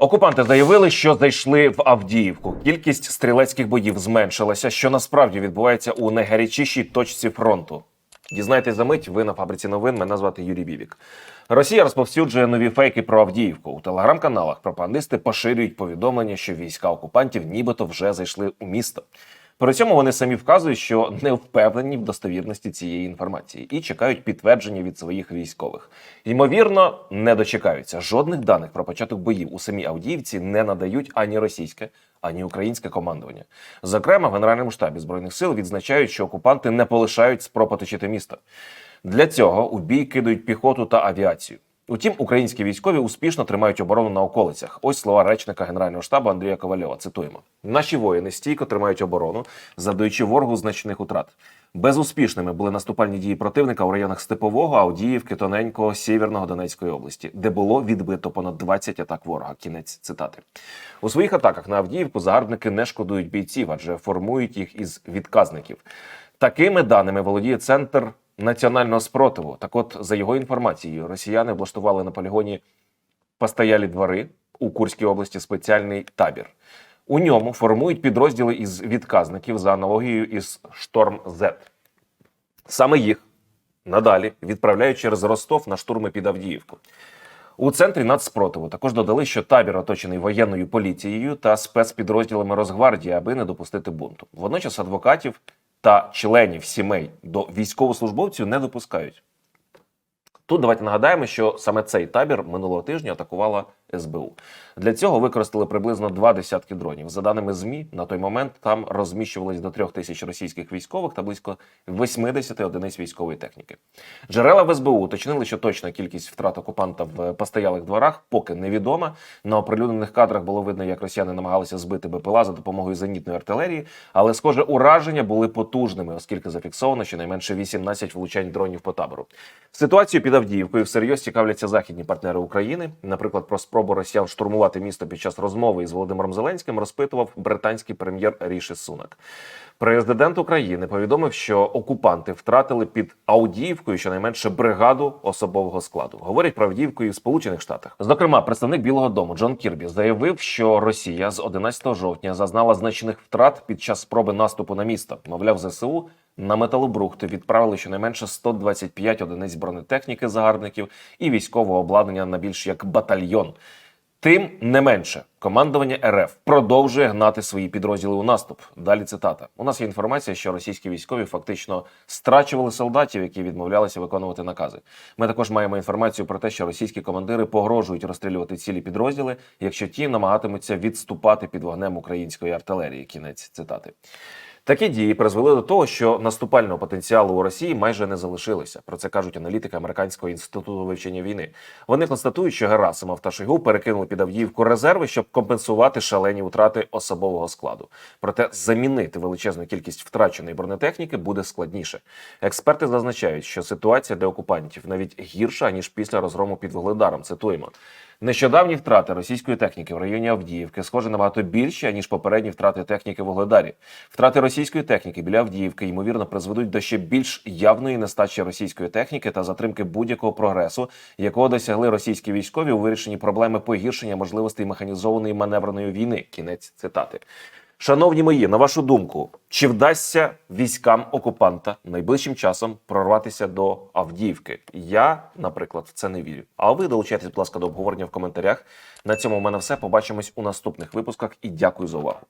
Окупанти заявили, що зайшли в Авдіївку. Кількість стрілецьких боїв зменшилася, що насправді відбувається у найгарячішій точці фронту. Дізнайтесь за мить. Ви на фабриці новин. Мене звати Юрій Бібік. Росія розповсюджує нові фейки про Авдіївку. У телеграм-каналах пропагандисти поширюють повідомлення, що війська окупантів нібито вже зайшли у місто. При цьому вони самі вказують, що не впевнені в достовірності цієї інформації і чекають підтвердження від своїх військових. Ймовірно, не дочекаються. Жодних даних про початок боїв у самій Авдіївці не надають ані російське, ані українське командування. Зокрема, в Генеральному штабі збройних сил відзначають, що окупанти не полишають спроб оточити місто. Для цього у бій кидають піхоту та авіацію. Утім, українські військові успішно тримають оборону на околицях. Ось слова речника Генерального штабу Андрія Ковальова. Цитуємо: наші воїни стійко тримають оборону, завдаючи ворогу значних утрат. Безуспішними були наступальні дії противника у районах Степового, Авдіївки, Тоненького, Сєвєрного Донецької області, де було відбито понад 20 атак ворога. Кінець цитати. У своїх атаках на Авдіївку загарбники не шкодують бійців, адже формують їх із відказників. Такими даними володіє центр національного спротиву. Так, от, за його інформацією, росіяни влаштували на полігоні постоялі двори у Курській області спеціальний табір. У ньому формують підрозділи із відказників за аналогією із Шторм Z. Саме їх надалі відправляють через Ростов на штурми під Авдіївку. У центрі нацспротиву також додали, що табір оточений воєнною поліцією та спецпідрозділами Росгвардії, аби не допустити бунту. Водночас адвокатів та членів сімей до військовослужбовців не допускають. Тут давайте нагадаємо, що саме цей табір минулого тижня атакувала СБУ. Для цього використали приблизно два десятки дронів. За даними ЗМІ, на той момент там розміщувалось до трьох тисяч російських військових та близько 80 одиниць військової техніки. Джерела в СБУ уточнили, що точна кількість втрат окупанта в постоялих дворах поки невідома. На оприлюднених кадрах було видно, як росіяни намагалися збити БПЛА за допомогою зенітної артилерії, але схоже, ураження були потужними, оскільки зафіксовано щонайменше 18 влучань дронів по табору. Ситуацію під Авдіївкою всерйоз цікавляться західні партнери України. Наприклад, про спробу росіян штурмувати місто під час розмови із Володимиром Зеленським розпитував британський прем'єр Ріші Сунак. Президент України повідомив, що окупанти втратили під Авдіївкою щонайменше бригаду особового складу. Говорять про Авдіївку в Сполучених Штатах. Зокрема, представник Білого Дому Джон Кірбі заявив, що Росія з 11 жовтня зазнала значних втрат під час спроби наступу на місто. Мовляв, ЗСУ на металобрухти відправили щонайменше 125 одиниць бронетехніки загарбників і військового обладнання на більш як батальйон. Тим не менше, командування РФ продовжує гнати свої підрозділи у наступ. Далі цитата: у нас є інформація, що російські військові фактично страчували солдатів, які відмовлялися виконувати накази. Ми також маємо інформацію про те, що російські командири погрожують розстрілювати цілі підрозділи, якщо ті намагатимуться відступати під вогнем української артилерії. Кінець цитати. Такі дії призвели до того, що наступального потенціалу у Росії майже не залишилося. Про це кажуть аналітики американського інституту вивчення війни. Вони констатують, що Герасимов та Шойгу перекинули під Авдіївку резерви, щоб компенсувати шалені втрати особового складу. Проте замінити величезну кількість втраченої бронетехніки буде складніше. Експерти зазначають, що ситуація для окупантів навіть гірша ніж після розгрому під Вугледаром. Цитуємо. Нещодавні втрати російської техніки в районі Авдіївки схоже набагато більші ніж попередні втрати техніки в Вугледарі. Втрати російської техніки біля Авдіївки ймовірно призведуть до ще більш явної нестачі російської техніки та затримки будь-якого прогресу, якого досягли російські військові у вирішенні проблеми погіршення можливостей механізованої маневреної війни. Кінець цитати. Шановні мої, на вашу думку, чи вдасться військам окупанта найближчим часом прорватися до Авдіївки? Я, наприклад, в це не вірю. А ви долучайтесь, будь ласка, до обговорення в коментарях. На цьому в мене все. Побачимось у наступних випусках і дякую за увагу.